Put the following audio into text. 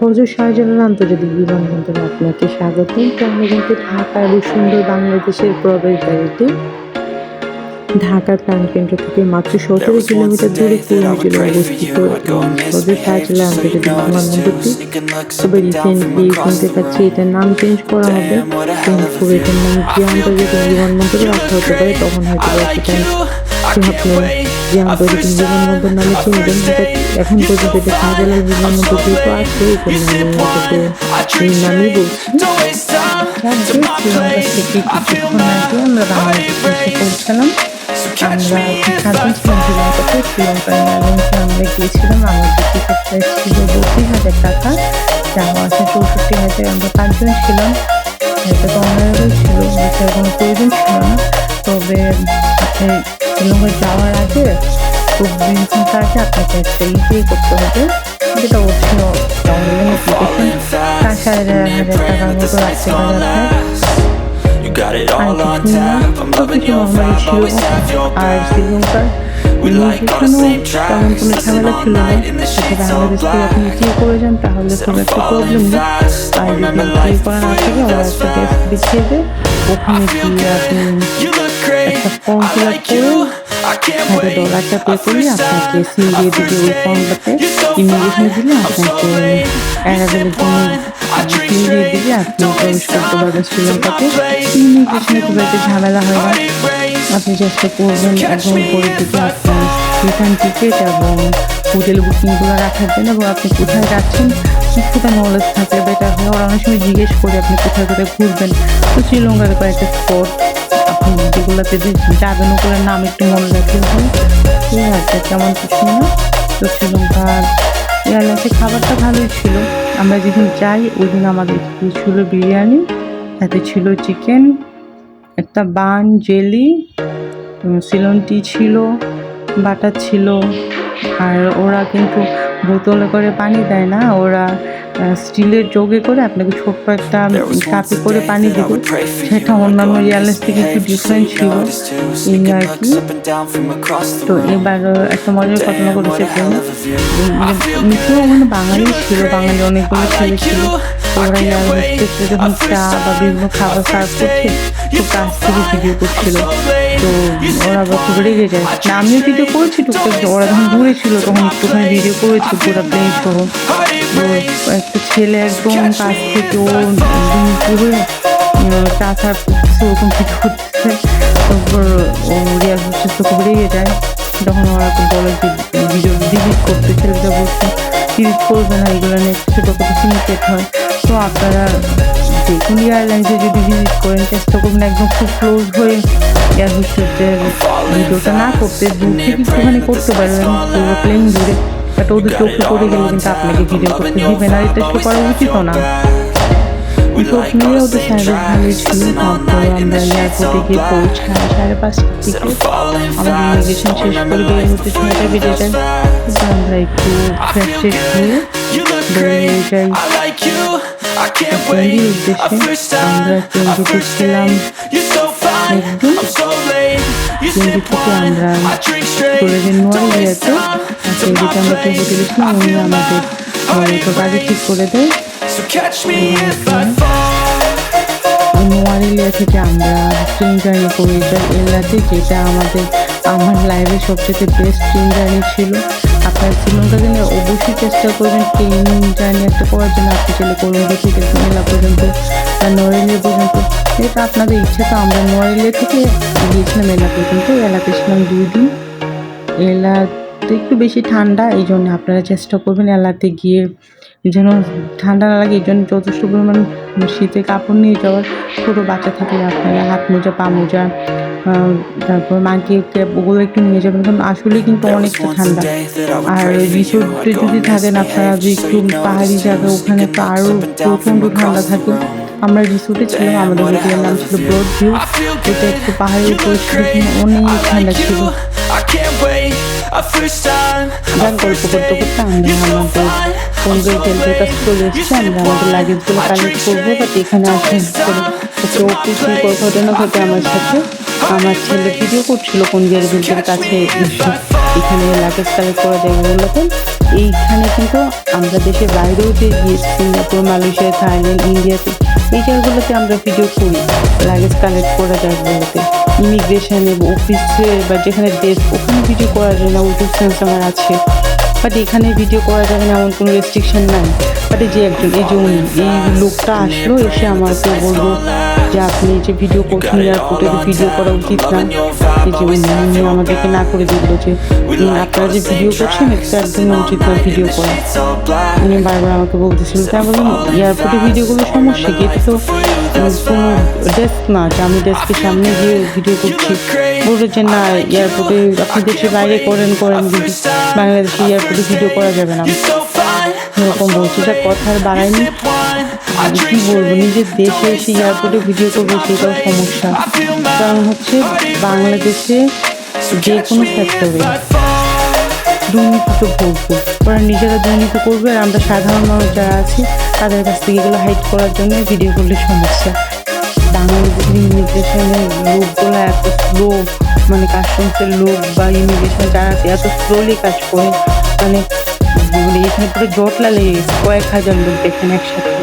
হজরত শাহজালাল আন্তর্জাতিক বিমানবন্দরে আপনাকে স্বাগতম। তো আমরা কিন্তু ঢাকার সুন্দর বাংলাদেশের প্রবেশ প্রবেশদ্বারীতে ঢাকার প্রাণকেন্দ্র থেকে মাত্র সতেরো কিলোমিটার দূরে জেলায় অবস্থিত হজরত শাহজালাল আন্তর্জাতিক বিমানবন্দরটি তবে রিসেন্টলি শুনতে পাচ্ছি। এটার নাম চেঞ্জ করা হবে। কিন্তু এটার নাম যে আন্তর্জাতিক বিমানবন্দরে রাখা হতে পারে। তখন হয়তো আপনি যে আন্তর্জাতিক বিমানবন্দর নামে চিনবেন এখন পর্যন্ত এটা শাহজালাল বিমানবন্দর যেহেতু আছে এই জন্য এই নামেই বলছি শ্রীলঙ্কা থেকে কিছুক্ষণ আগে আমরা বাংলাদেশে এসে পৌঁছালাম আমরা সাতজন ছিলাম শ্রীলঙ্কাতে শ্রীলঙ্কার এয়ারলাইন্সে আমরা গিয়েছিলাম আমাদের টিকিট প্রাইস ছিল বত্রিশ হাজার টাকা। যাওয়া চৌষট্টি হাজার আমরা পাঁচজন ছিলাম। এটা তো অনারেবল ছিল এটার প্রয়োজন ছিল না। তবে আপনি শ্রীলঙ্কায় যাওয়ার আগে প্রবলেম কাজে আপনাকে একটা ইপে করতে হবে যেটা অবশ্যই অনলাইন অ্যাপ্লিকেশন তার সাড়ে হাজার টাকার মতো রাখতে পারে আপনার You got it R all on কিছু না tap. I'm loving সবকিছু your নর্মালি vibe, ছিল always have your আর back. শ্রীলঙ্কার We like on the same তেমন tracks, কোনো listen ঝামেলা all ছিল না night in the যদি sheets all বাংলাদেশ থেকে black. আপনি বিয়ে করে যান তাহলে Said খুব I'm একটা প্রবলেম falling নেই fast, আর don't যদি remember বিয়ে life করা না before থাকে you, ওরা that's একটা fine. ডেস্ক দেখিয়ে দেয় ওখানে I feel গিয়ে আপনি good, you look great, একটা ফর্ম ফিল আপ করে হাজার wait. ডলারটা পে করলে আপনাকে সিল দিয়ে দিবে ওই. ফর্মটাতে ইমিগ্রেশনে দিলে আপনাকে I drink সিল দিয়ে. দিলে আপনি প্রবেশ করতে পারবেন শ্রীলঙ্কাতে ইমিগ্রেশনে খুব একটা ঝামেলা হয় না আপনি চেষ্টা করবেন এবং পরে থেকে আপনার রিটার্ন টিকিট এবং হোটেল বুকিংগুলো রাখার জন্য এবং আপনি কোথায় যাচ্ছেন কিছুটা নলেজ থাকলে বেটার হয় ওরা অনেক সময় জিজ্ঞেস করে আপনি কোথায় কোথায় ঘুরবেন তো শ্রীলঙ্কার কয়েকটা স্পট যেগুলোতে যাবেন ওগুলোর নাম একটু মনে রাখলে হয় ঠিক আছে, তেমন কিছু না। তো শ্রীলঙ্কার এয়ারলাইন্সের খাবারটা ভালোই ছিল। আমরা যেদিন যাই ওই দিন আমাদের ছিল বিরিয়ানি, সাথে ছিল চিকেন, একটা বান, জেলি সিলন টি ছিল বাটার ছিল। আর ওরা কিন্তু বোতলে করে পানি দেয় না, ওরা স্টিলের যোগে করে আপনাকে ছোট্ট একটা কাপে করে পানি দেব। সেটা অন্যান্য এয়ারলাইন্স থেকে একটু ডিফারেন্ট ছিল। আর কি তো এবার একটা মজার কথা করেছে সেখানে মিশ্রও ওখানে বাঙালি ছিল বাঙালি অনেকগুলো ছেলে ছিল। ওরা এয়ারলাইন্সে যখন চা বা বিভিন্ন খাবার সার্ভ করছে তো কাজ থেকে ভিডিও করছিল। তো ওরা বছর রেগে যায় আমিও ভিডিও করেছি টুকটাক ওরা যখন দূরে ছিল তখন একটুখানি ভিডিও করেছি পুরো প্লেন তখন একটা ছেলে একদম কাছ থেকে ও একদম পুরো আহ, চা সার্ভ করতেছে ওরকম কিছু করতেছে তারপর ও রিয়াল হোস্টেস তো খুব যায়। তখন ওরা বলে যে ভিডিও ডিলিট করতে ছেলেটা বলছে ডিলিট করবে না এগুলো নিয়ে ছোটো কত সিন্ডিকেট হয়। তো আপনারা যে কোনো এয়ারলাইন্সে যদি ভিজিট করেন চেষ্টা করবেন একদম খুব ক্লোজ হয়ে এয়ার হোস্টেসদের ভিডিওটা না করতে দূর থেকে একটুখানি করতে পারবেন প্লেন দূরে বাট ওদের চোখে পড়ে গেলে কিন্তু আপনাকে ভিডিও করতে দিবে না এটা তো করা উচিত না। সব মিলিয়ে ওদের সার্ভিস ভালোই ছিল। তারপরে আমরা এয়ারপোর্টে গিয়ে পৌঁছাই সাড়ে পাঁচটার দিকে। আমাদের ইমিগ্রেশন শেষ করে বের হতে ছয়টা বেজে যায়। আমরা একটু ফ্রেশ ট্রেশ হয়ে বেরিয়ে যাই. Our উদ্দেশ্যে আমরা time, our ট্রেন্ডিতে said থেকে আমরা. চলে Don't নোয়ারি to my ট্রেন্ডিতে আমরা একটা place. হোটেলে ছিলাম I উনি আমাদের তো গাড়ি ঠিক করে দেয়. নোয়ারিলিয়া থেকে আমরা ট্রেন জার্নি করে এলাতে যেটা আমাদের আমার লাইফে সবচেয়ে বেস্ট ট্রেন জার্নি ছিল আপনার শ্রীলঙ্কা গেলে অবশ্যই চেষ্টা করবেন ট্রেন জার্নি একটা করার জন্য আপনি চাইলে কলম্বো থেকে মেলা পর্যন্ত বা নোয়ারিলিয়া পর্যন্ত এটা আপনাদের ইচ্ছে, তো আমরা নোয়ারিলিয়া থেকে গিয়েছিলাম এলা পর্যন্ত এলাতে ছিলাম দুই দিন এলাতে একটু বেশি ঠান্ডা, এই জন্য আপনারা চেষ্টা করবেন এলাতে গিয়ে যেন ঠান্ডা না লাগে, এই জন্য যথেষ্ট পরিমাণ শীতের কাপড় নিয়ে যাওয়ার ছোটো বাচ্চা থাকলে আপনারা হাত মোজা, পা মোজা তারপর মাকে ওগুলো একটু নিয়ে যাবেন, কারণ আসলে কিন্তু অনেকটা ঠান্ডা আর রিসোর্টে যদি থাকেন, আপনারা যে একটু পাহাড়ি. জায়গা, ওখানে তো আরও প্রচণ্ড ঠান্ডা থাকে. আমরা রিসোর্টে ছিলাম আমাদের হোটেলের নাম ছিল ব্রড ভিউ এটা একটু পাহাড়ের উপর অনেক ঠান্ডা ছিল। করতে করতে আমি আমাদের কাছে চলে এসছি আমি আমাদের কালেক্ট করব বা এখানে আসেন ঘটনা ঘটে আমার সাথে। আমার ছেলে ভিডিও করছিল কোন জায়গা কাছে এখানে লাগেজ কালেক্ট করা যায় বললাম এইখানে কিন্তু আমরা দেশের বাইরেও যে গিয়েছি সিঙ্গাপুর, মালয়েশিয়া, থাইল্যান্ড, ইন্ডিয়াতে এই জায়গাগুলোতে আমরা ভিডিও করি। লাগেজ কালেক্ট করা জায়গাগুলোতে ইমিগ্রেশনে অফিসে বা যেখানে দেশ, ওখানে ভিডিও করা যায় না ওইটুকু সেন্স আমার আছে। বাট এখানে ভিডিও করা যাবে না, এমন কোনো রেস্ট্রিকশন নাই। বাট যে একজন, এই যে উনি, এই লোকটা আসলো, এসে আমাকে বলব যে আপনি যে ভিডিও করছেন এয়ারপোর্টে ভিডিও করা উচিত না যে আমাদেরকে না করে দিল যে আপনারা যে ভিডিও করছেন এটা একদমই উচিত না ভিডিও করা। উনি বারবার আমাকে বলতেছিল তাই বললাম এয়ারপোর্টে ভিডিও করলে সমস্যা কি? এটা তো কোনো ডেস্ক না যে আমি ডেস্কের সামনে গিয়ে ভিডিও করছি। বলল যে না এয়ারপোর্টে আপনি দেশের বাইরে করেন করেন কিন্তু বাংলাদেশে এয়ারপোর্টে ভিডিও করা যাবে না। এরকম বলছি যা কথা আর বাড়ায়নি। আমি কি বলব নিজের দেশে এসে এয়ারপোর্টে ভিডিও করব, সেটাও সমস্যা। কারণ হচ্ছে বাংলাদেশে যে কোনো fall দুর্নীতি তো করব ওরা নিজেরা দুর্নীতি করবে আর আমরা সাধারণ মানুষ যারা আছি, তাদের কাছ থেকে এগুলো হাইড করার জন্য ভিডিও করলে সমস্যা। বাংলাদেশের ইমিগ্রেশনের লোকগুলো এত স্লো মানে কাস্টমসের লোক বা ইমিগ্রেশন যারা এত স্লোলি কাজ করে। মানে মানে এখানে পুরো জটলা লেগে কয়েক হাজার লোক দেখেন একসাথে।